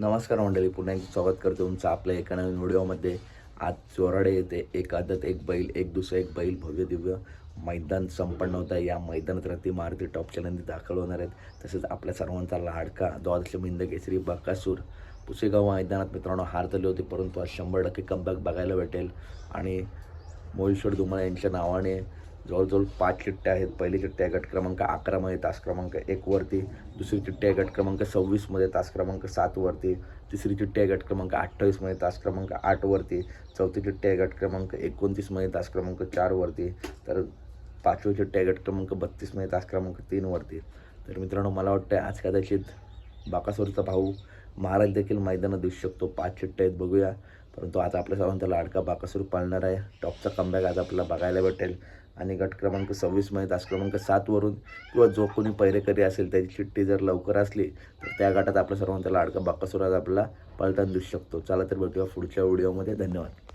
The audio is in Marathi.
नमस्कार मंडळी पुन्हा एक स्वागत करतो तुमचं आपल्या एका नवीन व्हिडिओमध्ये. आज चोराडे येते एक आदत एक बैल एक दुसरं एक बैल भव्य दिव्य मैदान संपन्न होत आहे. या मैदानात रती मारुती टॉप नंदी दाखल होणार आहेत. तसेच आपल्या सर्वांचा लाडका द्वादश मिंद केसरी बकासूर पुसेगाव मैदानात मित्रांनो हार झाले होते परंतु आज शंभर टक्के कमबॅक बघायला भेटेल. आणि मोहिश्वर धुमाळ यांच्या नावाने जवळजवळ पाच चिठ्ठ्या आहेत. पहिली चिठ्ठी आहे गट क्रमांक अकरामध्ये तास क्रमांक एकवरती दुसरी चिठ्ठी आहे गट क्रमांक सव्वीसमध्ये तास क्रमांक सातवरती तिसरी चिठ्ठी आहे गट क्रमांक अठ्ठावीसमध्ये तास क्रमांक आठवरती चौथी चिठ्ठी आहे गट क्रमांक एकोणतीसमध्ये तास क्रमांक चारवरती तर पाचवी चिठ्ठी आहे गट क्रमांक बत्तीसमध्ये तास क्रमांक तीनवरती तर मित्रांनो मला वाटतं आज कदाचित बाकासोरचा भाऊ महाराज देखील मैदानात दिसू शकतो. पाच चिठ्ठ्या आहेत बघूया. परंतु आज आपल्या सर्वांचा लाडका बाकासूर पाळणार आहे. टॉपचा कमबॅक आज आपल्याला बघायला भेटेल. आणि गट क्रमांक सव्वीसमध्ये तास क्रमांक सातवरून किंवा जो कोणी पहिरेकरी असेल त्याची चिठ्ठी जर लवकर असली तर त्या गटात आपल्या सर्वांचा लाडका बाकासूर आज आपल्याला पळताना दिसू शकतो. चला तर भेटूया पुढच्या व्हिडिओमध्ये धन्यवाद.